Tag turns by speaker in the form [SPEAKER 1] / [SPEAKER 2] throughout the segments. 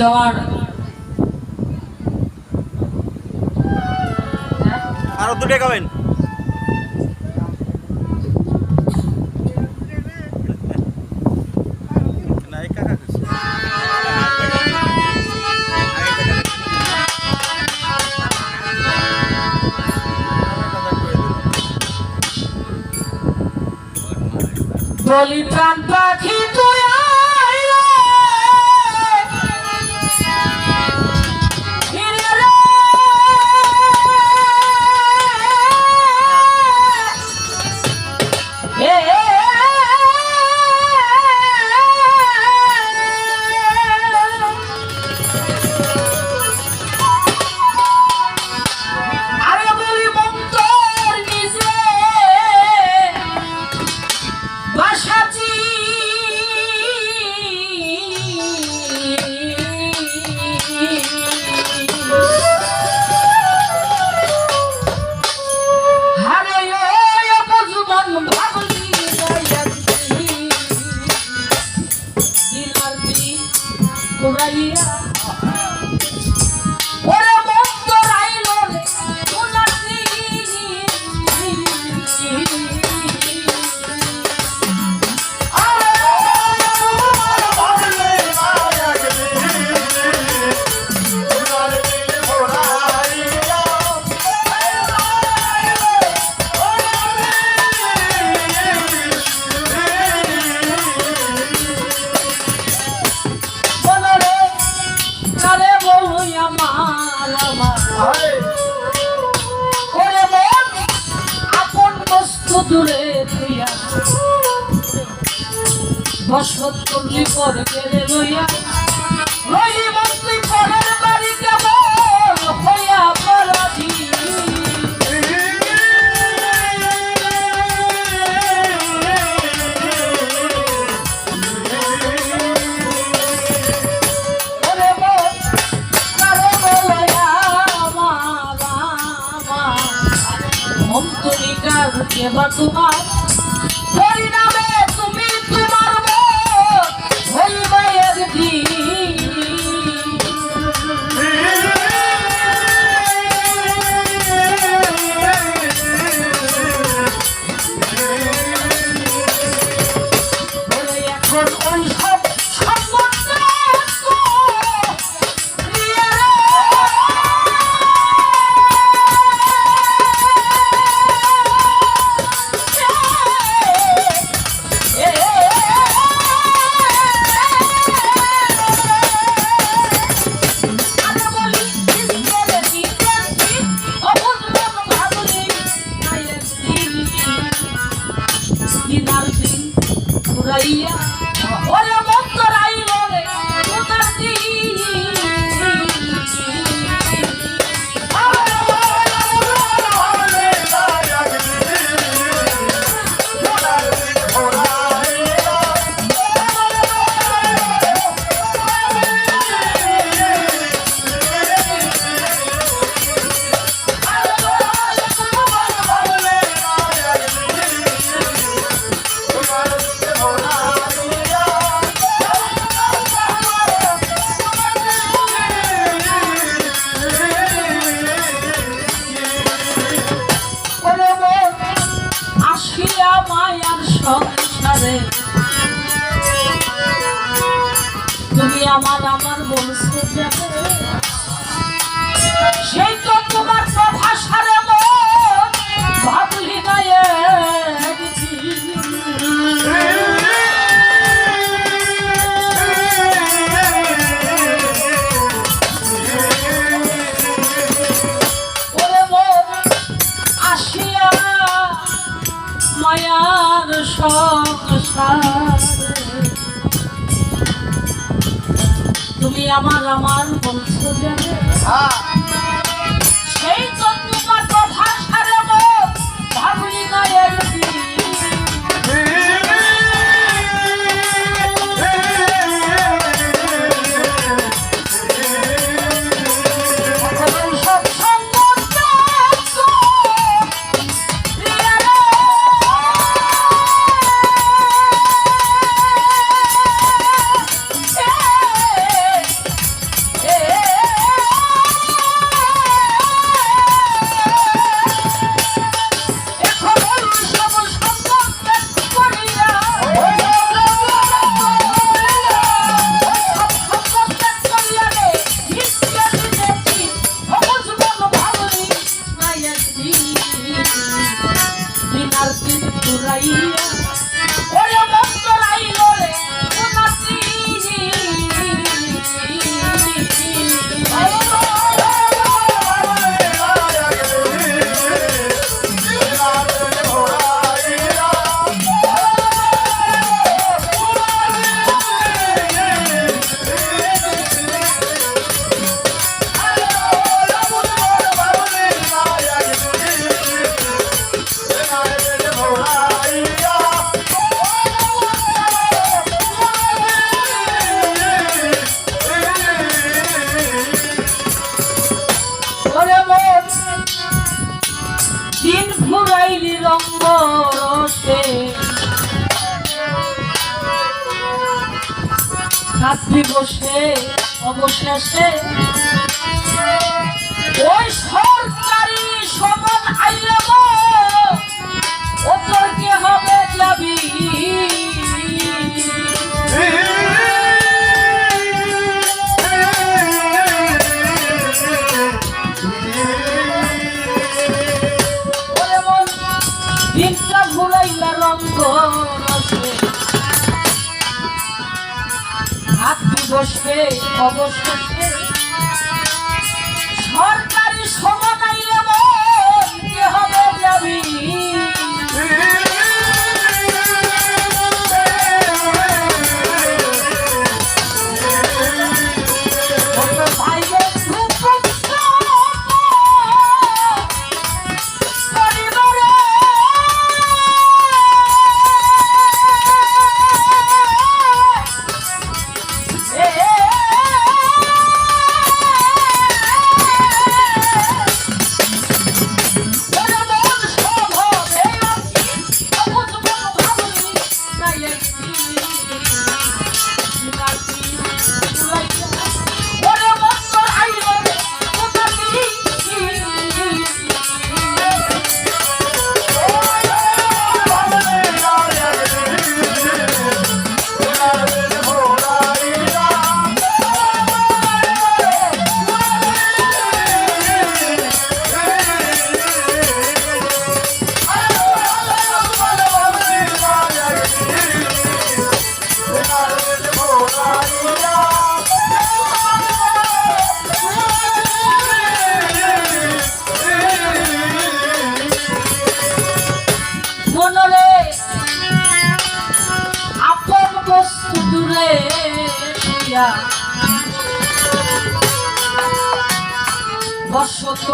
[SPEAKER 1] দেওয়ার
[SPEAKER 2] আরও দুটো খাবেন
[SPEAKER 1] বলি প্রাণ পাখি তুই Ramal Ramal,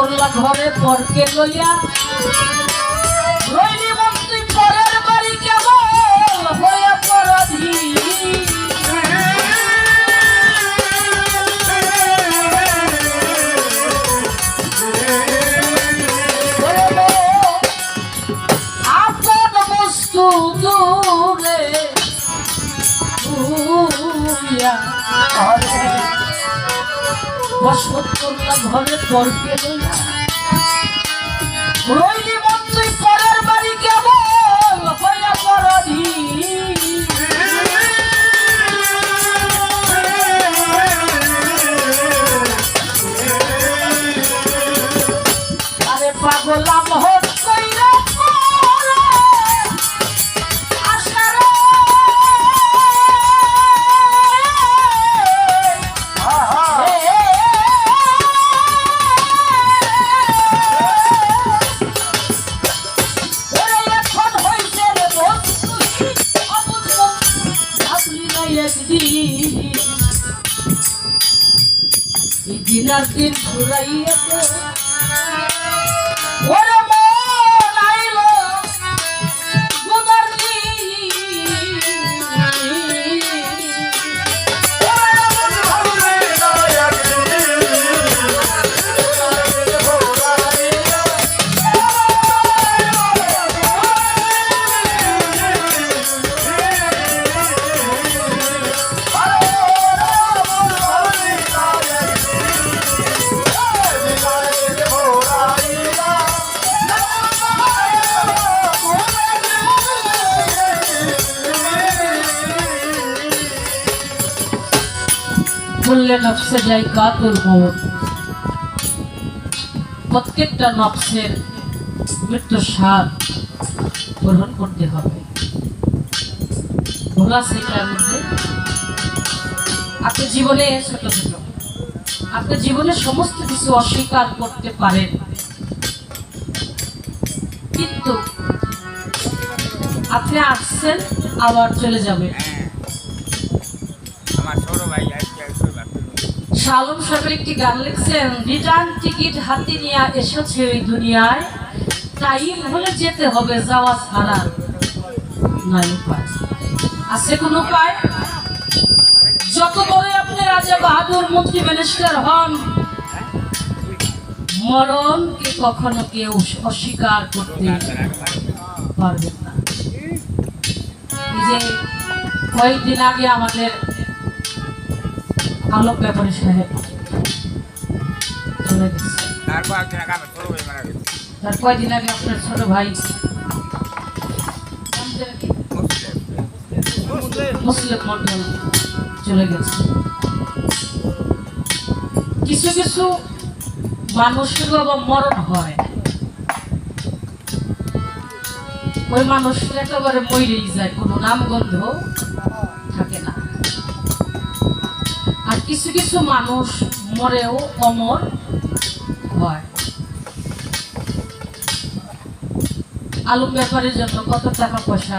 [SPEAKER 1] করলা ঘরে পরকে লইয়া রইলি মন্ত্রী পরের বাড়ি হইয়া Yeah. বসত ঘরে তর্কে একদিন ঘুরাইয়া নকশা যাই কাতুর মৌত প্রত্যেকটা নকশের মৃত্যুর স্বাদ গ্রহণ করতে হবে। ভোলা সেটার মধ্যে। আপনি জীবনে ছোট ছোট। আপনি জীবনে সমস্ত কিছু অস্বীকার করতে পারেন। কিন্তু আপনি আসছেন, আবার চলে যাবেন।
[SPEAKER 3] হ্যাঁ। আমার ছোট ভাই
[SPEAKER 1] শালম সাহেব একটি গান লিখছেন, রিটার্ন টিকিট হাতে নিয়ে এসেছে ওই দুনিয়ায়। টাইম হলে যেতে হবে, যাওয়া ছাড়া নাই উপায়। আছে কোন উপায়? যত বড় আপনি রাজা বাহাদুর, মন্ত্রী মিনিস্টার হন মরণকে কখনো কেউ অস্বীকার করতে পারবেন না। যে কয়েকদিন আগে আমাদের আলোক ব্যাপারী সাহেব চলে গেছে।
[SPEAKER 3] আগে আমার ছোট ভাই মারা গেছে।
[SPEAKER 1] তার কয়দিন আগে আপনার ছোট ভাই?
[SPEAKER 3] মুসলিম
[SPEAKER 1] মুসলিম মন্ডল চলে গেছে। কিছু কিছু মানুষের আবার মরণ হয়। ওই মানুষটা একেবারে মরেই যায়। কোনো নামগন্ধ? কিছু কিছু মানুষ মরেও অমর হয়। আলু ব্যাপারের জন্য কত টাকা পয়সা?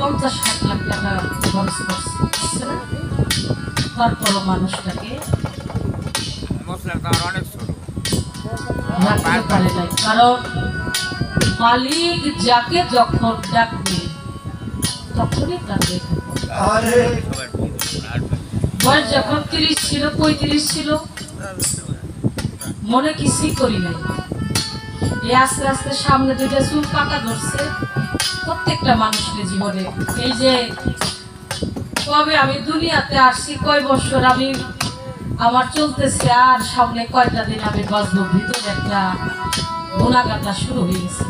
[SPEAKER 1] পঞ্চাশ ষাট লাখ টাকা খরচ করছে তারপরও মানুষটাকে রাখতে পারে নাই। কারণ মালিক যাকে যখন ডাকবে তখনই তার বয়স যখন তিরিশ ছিল, পঁয়ত্রিশ ছিল, মনে কিছুই করি নাই। এই আস্তে আস্তে সামনে দুটো চুল পাকা ধরছে, প্রত্যেকটা মানুষের জীবনে। এই যে, কবে আমি দুনিয়াতে আসছি, কয় বছর আমি, আমার চলতেছে আর সামনে কয়টা দিন আমি বাঁচবো ভিতরে একটা গুণাগাটা শুরু হয়ে গেছে।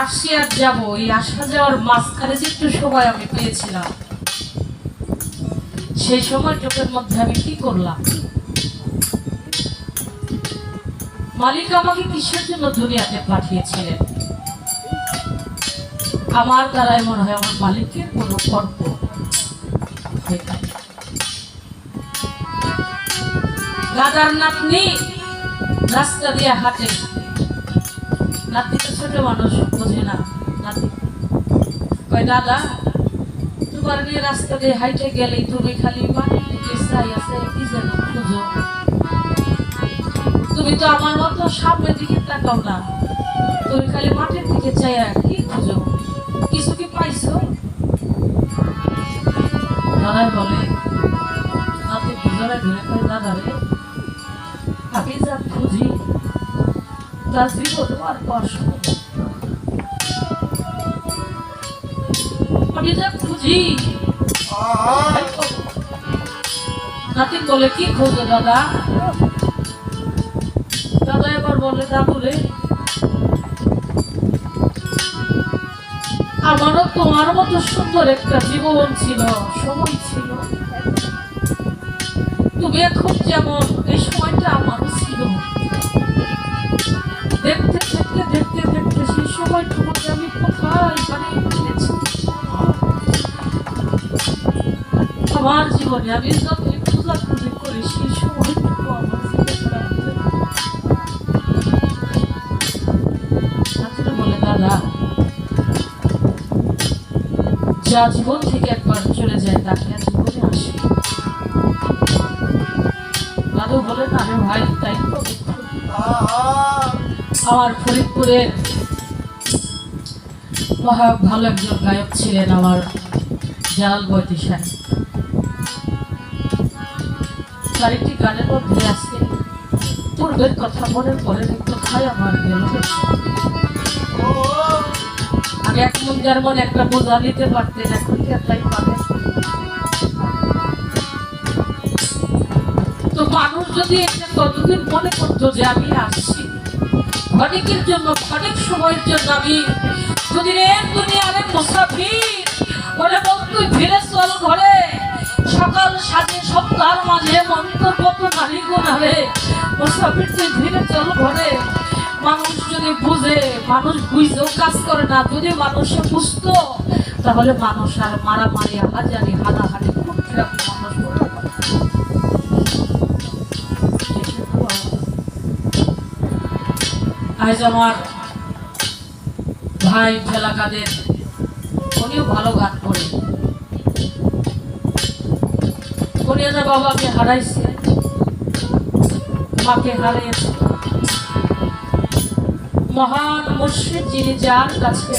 [SPEAKER 1] আসছি আর যাব, এই আসা যাওয়ার মাঝখানে যে একটু সময় আমি পেয়েছিলাম। সেই সময়টুকুর মধ্যে আমি কি করলাম? মালিক আমাকে কিসের জন্য দুনিয়াতে পাঠিয়েছিলেন? আমার দ্বারাই মনে হয় আমার মালিকের কোনো কর্ম। দাদার নাতনি রাস্তা দিয়ে হাঁটে। নাতি তো ছোট মানুষ। বোঝে না। নাতি কয়, দাদা, তোমার নিয়ে রাস্তা দিয়ে হাইটে গেলেই তুমি খালি চাই আছে, কি যেন খুঁজো তুমি তো আমার মতো সামনের দিকে তাকাও না। তুমি খালি মাটির দিকে চাই কি খুঁজো কিছু কি পাইছো? দাদাই বলে নাতি বুঝারে ধরে কয়, দাদা রে, আমি যা খুঁজি তার জীবন আর কষ্ট। নাতি বলে, কি খোঁজো দাদা? দাদা এবার বলে আমারও তোমার মতো সুন্দর একটা জীবন ছিল, সময় ছিল। তুমি এখন যেমন এই সময়টা আমারও আমার জীবনে আমি যতই করি সেই সময়টুকু আমার। ছাত্র বলে দাদা যা জীবন থেকে একবার চলে যায় তাকে আর জীবনে আসে দাদু বলেন আরে ভাই তাই তো আমার ফরিদপুরে মহা ভালো একজন গায়ক ছিলেন আমার জালাল বৈতি সাহেব একটি গানের মধ্যে আছে। পূর্বের কথা মনে পড়ে খাই আমার আমি এক মন যার মনে একটা বোঝা নিতে পারতেন, এখন কি পাবেন তো মানুষ যদি এটা কতদিন মনে করতো যে আমি আসছি ক্ষণিকের জন্য ক্ষণিক সময়ের জন্য আমি যদি রে দুনিয়ারে মুসাফির বলে বল তুই চল ঘরে। সকাল সাজে সপ্তাহের মাঝে মন্ত্র কত নারী গোনারে মুসাফির ধীরে চল ঘরে মানুষ যদি বুঝে, মানুষ বুঝতেও কাজ করে না, যদি মানুষে বুঝতো, তাহলে মানুষ আর মারামারি, হাজারি, হানাহানি মানুষ আজ আমার ভাই ফেলাকাদের উনিও ভালো গান করে বাবাকে হারাইছে। মাকে হারিয়েছে। মহান মুর্শিদ যিনি যার কাছে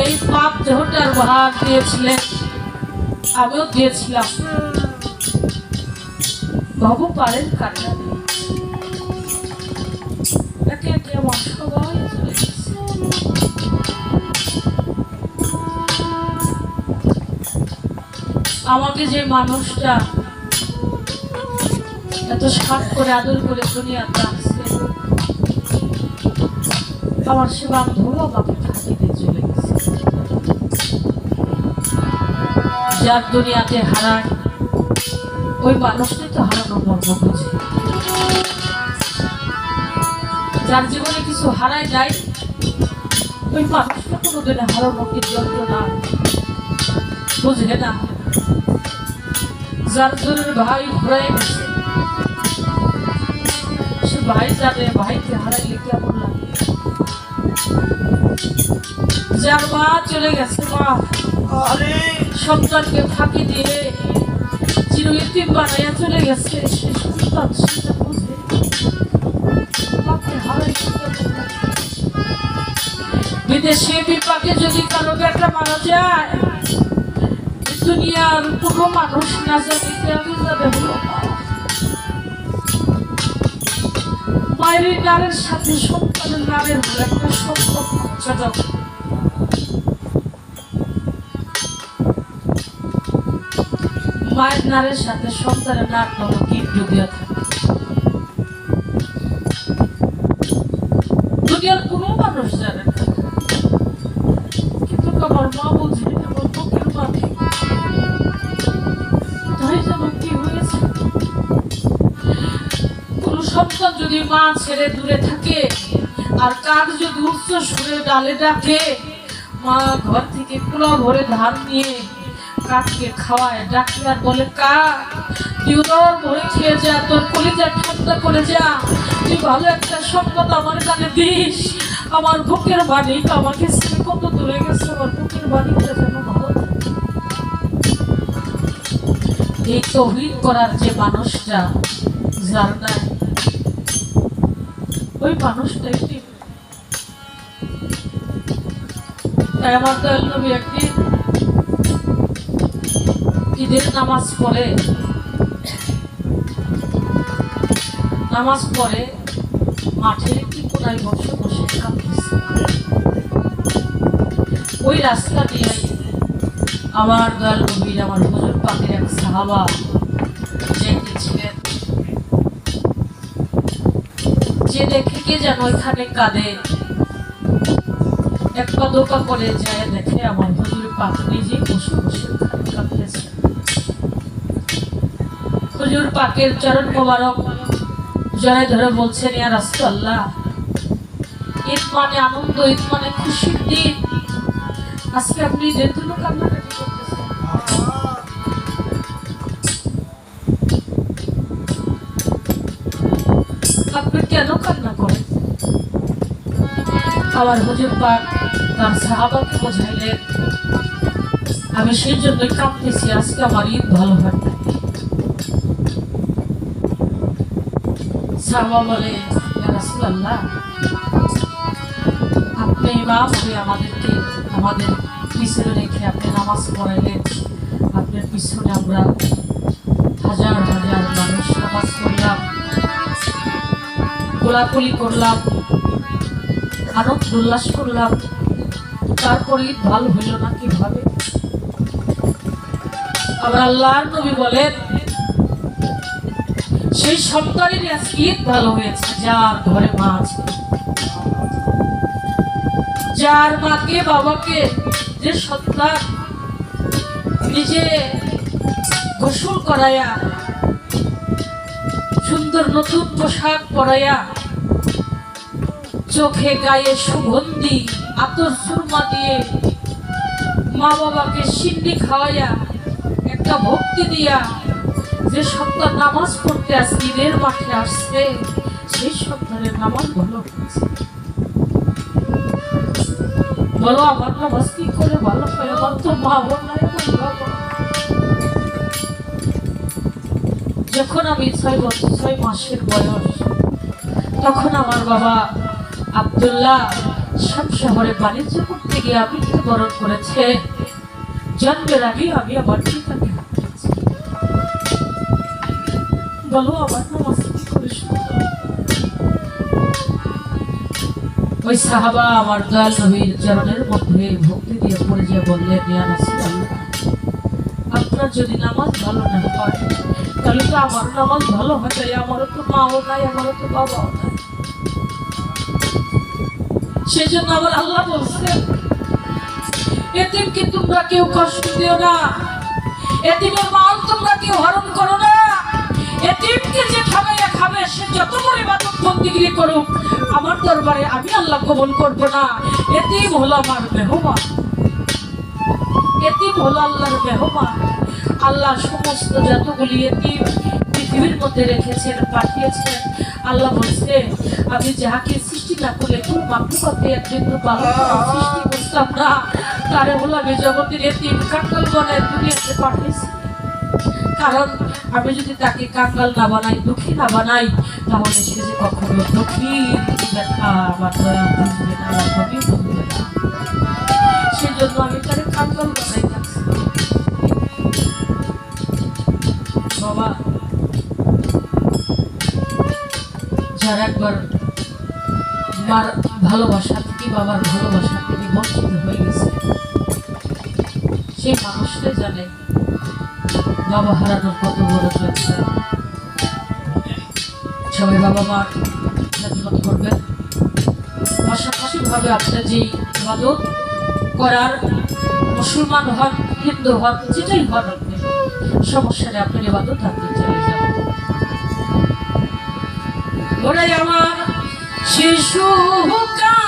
[SPEAKER 1] এই পাপ দেহটার ভার দিয়েছিলেন, আমিও দিয়েছিলাম। বাবু পারেন কান্না আমাকে যে মানুষটা এত সাত করে আদর করে দুনিয়াতে আসছে আমার সে বান্ধব আমাকে যার দুনিয়াতে হারায়, ওই মানুষটাই তো হারানো মর্ম বুঝে যার জীবনে কিছু হারায় যায় ওই মানুষটা কোনোদিনে হারানো কি যন্ত্রণা? বুঝে না? যার জোরের ভাই গেছে সে। ভাই জানে ভাইকে হারাইলে কেমন লাগে? যার মা চলে গেছে মা। সন্তানকে ফাঁকি দিয়ে চির ইতিম বানাইয়া চলে গেছে। সে সন্তান সেটা বুঝে? বিদেশে বিপাকে যদি কারও একটা মারা যায় দুনিয়ার কোনো মানুষ না জানিতে আমি যাবে। মায়ের নারের সাথে সন্তানের হলো একটা সম্পর্ক ছোট মায়ের নারের সাথে সন্তানের নার হলো কিডনি দিয়ে থাকে যদি মা ছেড়ে দূরে থাকে, আর কাক যদি উচ্চ সুরে ডালে ডাকে, মা ঘর থেকে কুলা ভরে ধান নিয়ে কাককে খাওয়ায়, ডাকে আর বলে, কাক খেয়ে যা, তোর কলিজা ঠান্ডা করে যা, তুই ভালো একটা সম্পদ আমার কানে দিস, আমার বুকের মালিক আমাকে ছেড়ে কত দূরে গেছে, আমার বুকের মালিকটা যেন ভালো। এই তহিদ করার যে মানুষটা নাই ওই মানুষটা একটি নবী ঈদের নামাজ পড়ে। নামাজ পড়ে মাঠের একটি কোনায় বসে বসে কাঁদতেছে। ওই রাস্তা দিয়ে আমার দয়াল নবীর আমার হুজুর পাকের এক সাহাবা যেতেছিলেন যে দেখে কে যেন ওইখানে কাঁদে। এক পা দু পা করে যায় দেখে আমার হুজুর পাক নিজে বসে বসে কাঁদতেছে। হুজুর পাকের চরণ মোবারক জয় ধরে বলছেন, ইয়া রাসূলুল্লাহ, ঈদ মানে আনন্দ, ঈদ মানে খুশির দিন। আজকে আপনি ঈদের জন্য আপনি কেন কান্না করেন? আমার হুজুর পাক তার সাহাবাকে বোঝাইলেন, আমি সেই জন্যই কাঁপতেছি আজকে আমার ঈদ ভালো হয় সাহাবা বলে, "ইয়া রাসূলুল্লাহ, আপনি ইমাম হয়ে আমাদেরকে, আমাদের পিছনে রেখে আপনি নামাজ পড়াইলেন। আপনার পিছনে আমরা হাজার হাজার মানুষ নামাজ পড়লাম। গোলাগুলি করলাম আনন্দ উল্লাস করলাম। তারপরে ঈদ ভালো হইল না কীভাবে? আবার আল্লাহর নবী বলেন, সেই আজকে ঈদ ভালো হয়েছে, যার ঘরে মা আছে। যার মাকে, বাবাকে যে সন্তান নিজে গোসল করাইয়া সুন্দর নতুন পোশাক পরাইয়া চোখে গায়ে সুগন্ধি, আতর সুরমা দিয়ে মা বাবাকে সিন্ডি খাওয়াইয়া, একটা ভক্তি দিয়া যে সন্তান নামাজ পড়তে আজ ঈদের মাঠে আসছে, সেই সন্তানের নামাজ ভালো বলো, আমার নামাজ কি করে ভালো হয় আমার তো মা বোন নাই আমার বাবা। যখন আমি ছয় বছর, ছয় মাসের বয়স, তখন আমার বাবা আব্দুল্লাহ, সব শহরে বাণিজ্য করতে গিয়ে মৃত্যুবরণ করেছে। জন্মের আগে আমি আমার পিতাকে বলো, আমার ওই সাহাবা আমার দয়াল নবীর চরণের মধ্যে ভক্তি দিয়ে পড়ে যে বললেন, ইয়া আপনার যদি নামাজ ভালো না হয়, তাহলে তো আমার নামাজ ভালো হয় তাই আমারও তো মাও নাই, আমারও তো বাবাও নাই সেই জন্য আমার আল্লাহ বলছে, এতিমকে তোমরা কেউ কষ্ট দিও না। এতিমের মাল তোমরা কেউ হরণ করো না। এতিমকে যে খাবাইয়া খাবে, সে যত বড় ইবাদত বন্দিগিরি করুক, আমার দরবারে আমি আল্লাহ কবুল করব না। এতিম হলো আমার মেহমান। এতিম হলো আল্লাহর মেহমান। আল্লাহ সমস্ত যতগুলি এতিম পৃথিবীর মধ্যে রেখেছেন, পাঠিয়েছেন। আল্লাহ বলছে আমি যাহাকে সৃষ্টি না করলে কোন মাতৃপথে একজন সৃষ্টি করতাম না। তারে হলো আমি জগতের এতিম কাকাল বনে দুনিয়াতে পাঠিয়েছি। কারণ আমি যদি তাকে কাঙ্গাল না বানাই, দুঃখী না বানাই, তাহলে সে যে কখনো দুঃখী বা দয়া বুঝবে বুঝবে না। সেজন্য আমি তারে যারা একবার মার ভালোবাসা থেকে বাবার ভালোবাসা থেকে বঞ্চিত হয়ে গেছে। সেই মানুষটা জানে বাবা হারানোর কত বড় যন্ত্রণা সবাই বাবা মা খেদমত করবেন। পাশাপাশি ভাবে আপনার যে ইবাদত করার মুসলমান হন, হিন্দু হন, যেটাই হন আপনি সমস্যা নেই আপনার ইবাদত আপনি চলে যাবেন যাওয়া শিশু শিশু